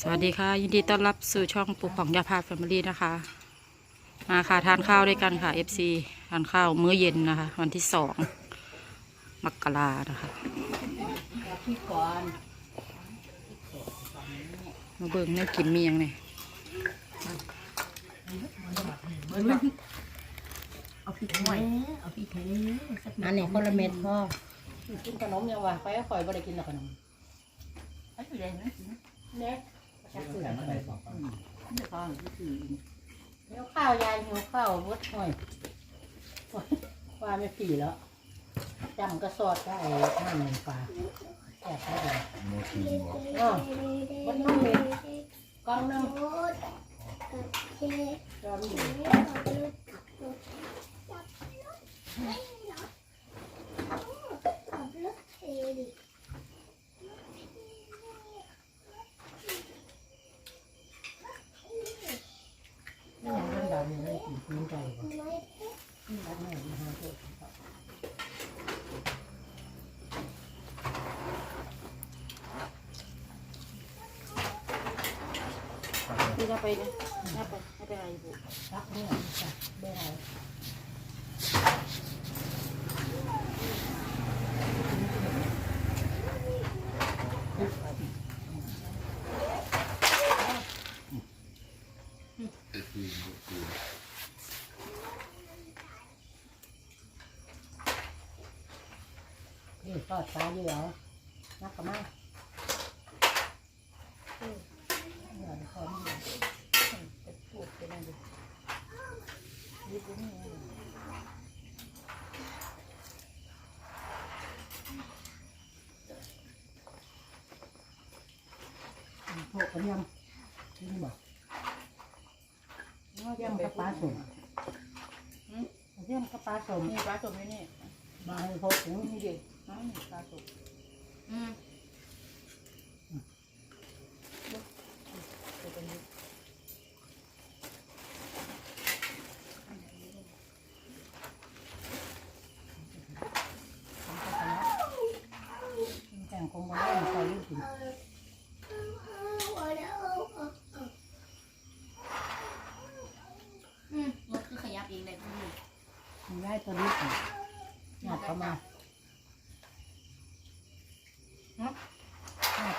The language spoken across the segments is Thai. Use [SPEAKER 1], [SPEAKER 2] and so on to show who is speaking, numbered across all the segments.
[SPEAKER 1] สวัสดีค่ะ ยินดีต้อนรับสู่ช่องปลูกป่องยาพาแฟมิลี่นะคะ มาค่ะทานข้าวด้วยกันค่ะ FC ทานข้าวมื้อเย็นนะคะ วันที่สองมกรานะคะ
[SPEAKER 2] พี่ก่อน
[SPEAKER 1] มาเบิ่งแน่ากินมีหยังไง
[SPEAKER 2] เอาพริกหน่อยเอาพริกให้อันนี้คนละเม็ดพ่อ
[SPEAKER 3] กินขนมยังวะไปก็คอยบ่ได้กินหรอกขนม
[SPEAKER 2] ไอ้ผู้ใหญ่นะ
[SPEAKER 3] เนี่ย
[SPEAKER 4] ชักเสือมาใส่สองฝั่ง
[SPEAKER 2] นี่ก็คือ
[SPEAKER 3] หิวข้าวยายหิวข้าววดหน่อยโอ๊ยว่าไม่ผีแล้วจำก็สอดได้ห้าหนึ่งปลาแอบได้เลย
[SPEAKER 4] โมทีบอก
[SPEAKER 3] อ๋อวันน้องเม็ดกล้องหนึงจอมอยู่นี่ยังนั่งดำอยู่เลยกินกินใจบ่รักแม่มาหาเพื่อน
[SPEAKER 1] นี่จะไปเนี่ยน่าไปไม่เป็นไรบุ
[SPEAKER 3] รักเนี่ยจ้ะได้ไรนี่ทอดปลาอยู่เหรอนักกระมังเออเหมือนเขาไม่ได้จะพูดไปนั่นดิยึดไว้นี่ พวกกันยำนี่บอกยำกับปลาสมยำกับปลาสม
[SPEAKER 1] นี่ปลาสมอยู่นี่
[SPEAKER 3] มาให้พวกถึง
[SPEAKER 1] นี่ดิน้องปลาสมอืม
[SPEAKER 3] แต่งคงมาได้ใส่ลูกถึง
[SPEAKER 2] อืมรถคือขยับเองเลยพี่
[SPEAKER 3] มีได้ตัวนี้ถึงหยัดเข้ามาหยัด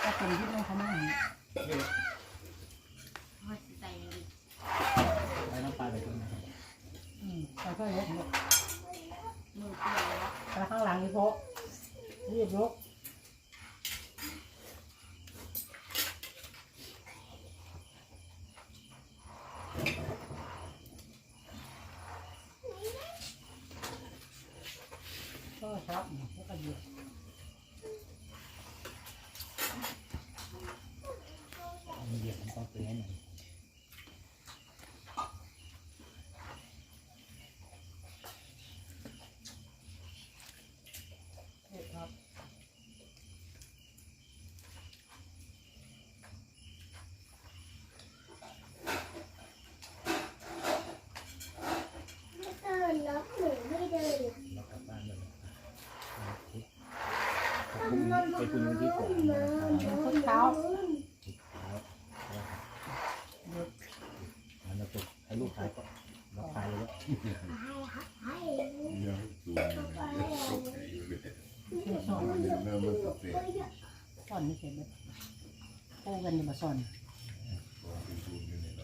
[SPEAKER 3] ก็เป็นที่ต้องเข้ามาอย่างนี้
[SPEAKER 2] โอ้ยใจดี
[SPEAKER 4] ไปน้ำปลาไปตรงไหน
[SPEAKER 3] อืมค่อยๆยกยก
[SPEAKER 2] มือเปล่าแล้ว
[SPEAKER 3] ไปข้างหลังนี่พกรีบยกก็ ครับแล้วก็หยุด
[SPEAKER 4] มีเหยียบมันต้องเตือนหน่อย
[SPEAKER 3] ครับ
[SPEAKER 4] แล้วกลับบ้านเลยไปคุณวันที่สอง
[SPEAKER 3] คนเช้า
[SPEAKER 4] สุดท้ายมันจะตก ให้ลูกขายก็รับขายเลยว่า
[SPEAKER 3] คือสอนสอนไม่เสร็จเลยโอ้กันนี่มาสอน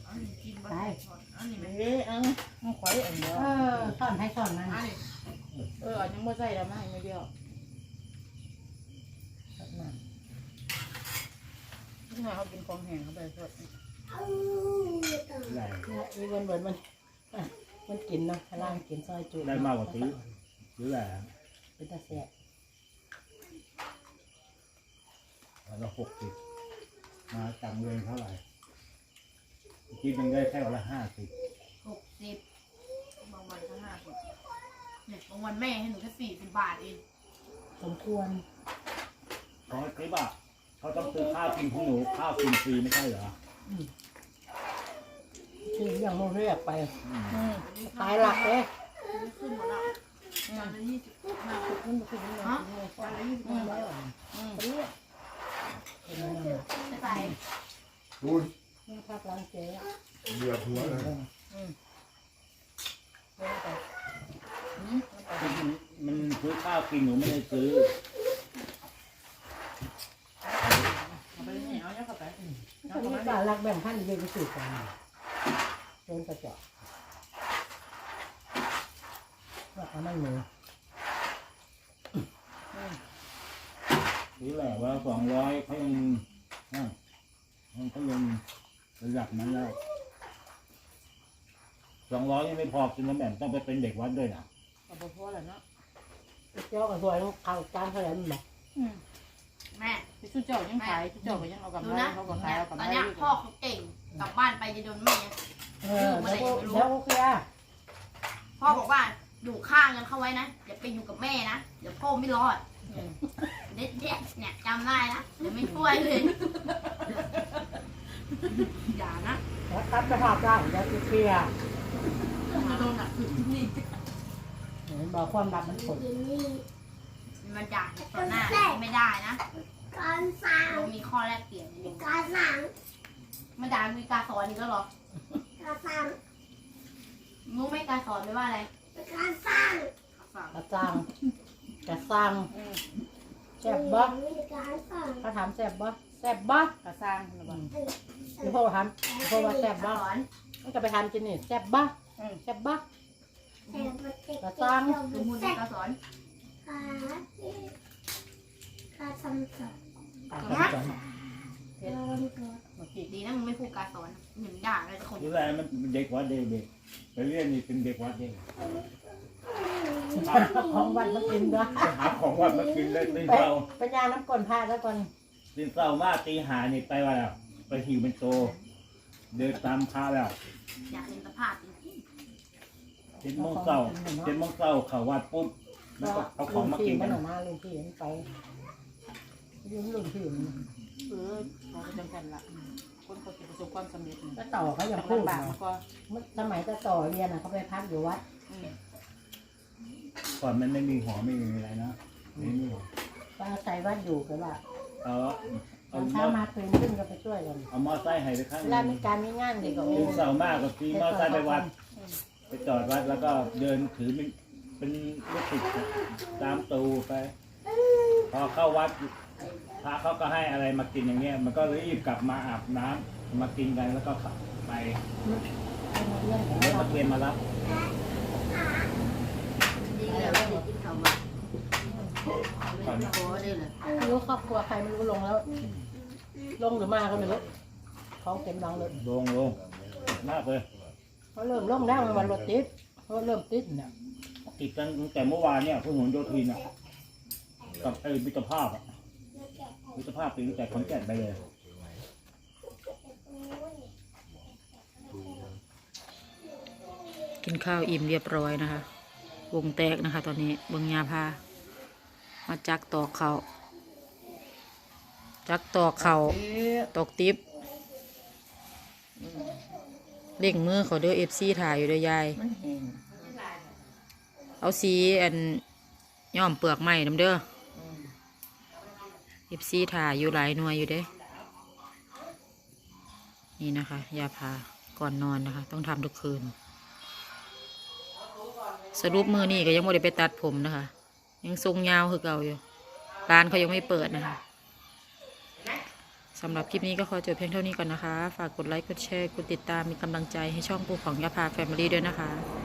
[SPEAKER 2] อันนี้กินบ้า
[SPEAKER 3] ได้
[SPEAKER 2] อันนี้ไม่
[SPEAKER 1] เอ้ยเอังมันข่อยอันเดียว
[SPEAKER 3] เออสอนให้สอนมัน
[SPEAKER 1] เออยังไม่ใส่แล้วมาให้ไม่เดียว
[SPEAKER 3] สอนมัน
[SPEAKER 1] ที่ไหนเขากินของแห้งเขาไปสด
[SPEAKER 4] ได้
[SPEAKER 3] เนี่ยมีวันเบิดมันอะมันกินเนาะพลังกินซอยจุ
[SPEAKER 4] ได้มากกว่าซื้อหรือแหละ
[SPEAKER 3] เป็นตาแสบ
[SPEAKER 4] วันละหกสิบมาจังเงินเท่าไหร่คิดมันได้แค่วันละห้าสิบ
[SPEAKER 2] หกสิบบางวันก็ห้าสิบเนี่ยบางวันแม่ให้หนูแค่สี่สิบบาทเอง
[SPEAKER 3] สมควร
[SPEAKER 4] เขาคลิปอะเขาต้องซื้อข้าวกินของหนูข้าวกินฟรีไม่ใช่เหรอ
[SPEAKER 3] คืออย่างโมเรียกไป
[SPEAKER 4] อืม
[SPEAKER 1] อืม
[SPEAKER 3] ตายหลักเลย
[SPEAKER 2] ไม่ขึ้นหมดแล้วจานละยี่สิบห้า
[SPEAKER 3] ขึ้นมาขึ้นมา
[SPEAKER 2] ฮะจานละยี่สิบห้า
[SPEAKER 3] แล้ว
[SPEAKER 1] อืม
[SPEAKER 3] เรียกเป็นยังไง
[SPEAKER 2] ใส่
[SPEAKER 5] ตูน
[SPEAKER 3] นี่ภาพร้านเจ๊อะ
[SPEAKER 5] เดือดหัวเลย
[SPEAKER 3] อืมเจ๊ไปอืมเอาไป
[SPEAKER 4] มันซื้อข้าวกินหนูไม่ได้ซื้อ
[SPEAKER 2] เอาไปนี่เอาเนี่ยเข้าไป
[SPEAKER 3] คนนี้ก็รักแบ่งพันเยอะไปสู่กันโดนกระเจาะว่าเอามันหนู
[SPEAKER 4] ซื้อแหละว่าสองร้อยเขายังอะมันเขายังระดับนั้นแล้วสองร้อยยังไม่พอกินน้ำแบ่งต้องไปเป็นเด็กวัดด้วยนะ
[SPEAKER 2] เอาไปพ่อแล้วเนาะ
[SPEAKER 3] เจ้ากับสวยเขาจานเท่าไหร่มันบอก
[SPEAKER 2] แม่
[SPEAKER 1] พี่ชุดเจ้ายังขายชุดเจ้าก็ยังเอากำ
[SPEAKER 2] ดู
[SPEAKER 1] ไร
[SPEAKER 2] นะ
[SPEAKER 1] เขาก็ขายเอากำ
[SPEAKER 2] ต
[SPEAKER 1] ไร
[SPEAKER 2] อนเนี้ยพ่อเขาเก่งกลับบ้านไปจะโดนแม่
[SPEAKER 3] เออแล้วก็แล้วก็เคลียร์
[SPEAKER 2] พ่อบอกว่าอยู่ข้างกันเข้าไว้นะอย่าไปอยู่กับแม่นะเดี๋ยวพ่อไม่รอดเด็ดเด็ดเนี่ยจำได้นะเดี๋ยวไม่ช่วยเลยอย่านะ
[SPEAKER 3] แล้วตัดสภาพร่างแล้วก็เคลียร์
[SPEAKER 2] จะโดนหนักขึ้นนี่
[SPEAKER 3] เห็นบอกความรักมันผล
[SPEAKER 2] มันด่าต่อหน้าไม่ได้นะ
[SPEAKER 6] การสั่ง
[SPEAKER 2] เรามีข้อแลกเปลี่ยนนิดนึง
[SPEAKER 6] การสั่ง
[SPEAKER 2] มาด่ามีการสอนอีกแล้วเหรอ
[SPEAKER 6] การสั่ง
[SPEAKER 2] รู้ไหมการสอนไม่ว่าอะไร
[SPEAKER 6] การสั่ง
[SPEAKER 2] สั่ง
[SPEAKER 3] กระซังกระซังแซ่บบ่
[SPEAKER 6] มีการสั่ง
[SPEAKER 3] เขาถามแซ่บบ่แซ่บบ่
[SPEAKER 1] กระสร้างนะบ้าง
[SPEAKER 3] พี่พ่อถามพี่พ่อว่าแซ่บบ่
[SPEAKER 2] สอน
[SPEAKER 3] มันก็ไปทำกินนี่แซ่บบ่แซ่บบ่
[SPEAKER 6] แต่ประเทศ
[SPEAKER 3] กระซัง
[SPEAKER 2] ดูมูลในการสอน
[SPEAKER 6] การการทำสั่ง
[SPEAKER 3] ตามกัน
[SPEAKER 6] เราเกิด
[SPEAKER 3] เมื่อกี้
[SPEAKER 2] ดีนะมึงไม่พูดการสอนหนึ่งด่าเลยคน
[SPEAKER 4] ซื้อแหละมันเป็นเด็กวัดเด็กเด็กไปเรียนนี่เป็นเด็กวัดเด็ก
[SPEAKER 3] ของวันมากินด้วย
[SPEAKER 4] ไปหาของวัดมากินเลยตื่น
[SPEAKER 3] ไป
[SPEAKER 4] เช้า
[SPEAKER 3] ไปยาน้ำก้นผ้าแล้วก่อน
[SPEAKER 4] ตื่นเช้ามากตีหานี่ไปว่าแล้วไปหิวเป็นโต เดินตามพาแล้ว
[SPEAKER 2] อยากเห็นสภาพจริง
[SPEAKER 4] เจ็ดโมงเช้าเจ็ดโมงเช้าเขาวัดปุ๊บ แล้วก็เอาของมากิน
[SPEAKER 3] มั
[SPEAKER 4] กันน
[SPEAKER 3] ออกมาลุงพี่มันไปยืมลุงพี่มัน
[SPEAKER 1] เออเขาก็จังกันละคนเขาจะประสบความสำเร็จ
[SPEAKER 3] ก็ต่อเขายังพูด
[SPEAKER 1] ลำบาก
[SPEAKER 3] เนาะ
[SPEAKER 1] มันก็
[SPEAKER 3] สมัยจะต่อเรียนอะเขาไปพักอยู่วัด
[SPEAKER 1] อืม
[SPEAKER 4] ก่อนมันไม่มีหอไม่มีอะไรนะไม่มีหอ
[SPEAKER 3] ก็อาศัยวัดอยู่ก็ว่า
[SPEAKER 4] เอา
[SPEAKER 3] ต
[SPEAKER 4] เอา
[SPEAKER 3] อน
[SPEAKER 4] ม
[SPEAKER 3] เช้า
[SPEAKER 4] อ
[SPEAKER 3] มาคืนขึ้นก็ไปช่วยกัน
[SPEAKER 4] เอามอไซค์ให้ไปข้างห
[SPEAKER 3] เว
[SPEAKER 4] นึ่
[SPEAKER 3] ลางมีการมีงานเด็กก็โอ้
[SPEAKER 4] ตื่นเช้ามากก็ขี่มอไซค์ไปวัด ไปจอดวัดแล้วก็เดินถือเป็น เป็นลูกศิษย์ตามตูไป พอเข้าวัดพระเขาก็ให้อะไรมากินอย่างเงี้ย มันก็รีบกลับมาอาบน้ำมากินกันแล้วก็ขับไป
[SPEAKER 3] เรื่องของ
[SPEAKER 4] รถ
[SPEAKER 3] เรา
[SPEAKER 4] ตะเกียนมารับ
[SPEAKER 2] ๆดีเลยว่าเด็กกินข้าวมาไม่โค้ได้เลย
[SPEAKER 3] ไม่รู้ครอบครัวใครไม่รู้ลงแล้ว ลงหรือมาก็ไม่รู้เขาเต็มรังเลย
[SPEAKER 4] ลงลงมากเลย
[SPEAKER 3] เขาเริ่มลงแล้วมันรถติดเขาเริ่มติดเนี่ย
[SPEAKER 4] ติดกันตั้งแต่เมื่อวานเนี่ยพวกหนโยธินอะกับไอ้มิตรภาพอะมิตรภาพตีตั้งแต่ขอนแก่นไปเลย
[SPEAKER 1] กินข้าวอิ่มเรียบร้อยนะคะ วงแตกนะคะ ตอนนี้เบิงยาพา มาจักตอกเขาจักตอกเขาตอกติ๊บเล่งมือเขาเด้อเอฟซีถ่ายอยู่เด้อยาย
[SPEAKER 3] มันแห้ง
[SPEAKER 1] เอาสีอันย่อมเปลือกไม้น้ำเด้อเอฟซีถ่ายอยู่หลายหน่วยอยู่เด้ นี่นะคะยาพาก่อนนอนนะคะ ต้องทำทุกคืน สรุปมือนี่ก็ยังไม่ได้ไปตัดผมนะคะ ยังทรงยาวคือเก่าอยู่ร้านเขายังไม่เปิดนะคะสำหรับคลิปนี้ก็ขอจบเพียงเท่านี้ก่อนนะคะ ฝากกดไลค์ กดแชร์ กดติดตาม มีกำลังใจให้ช่องปูของยาพาแฟมิลี่ด้วยนะคะ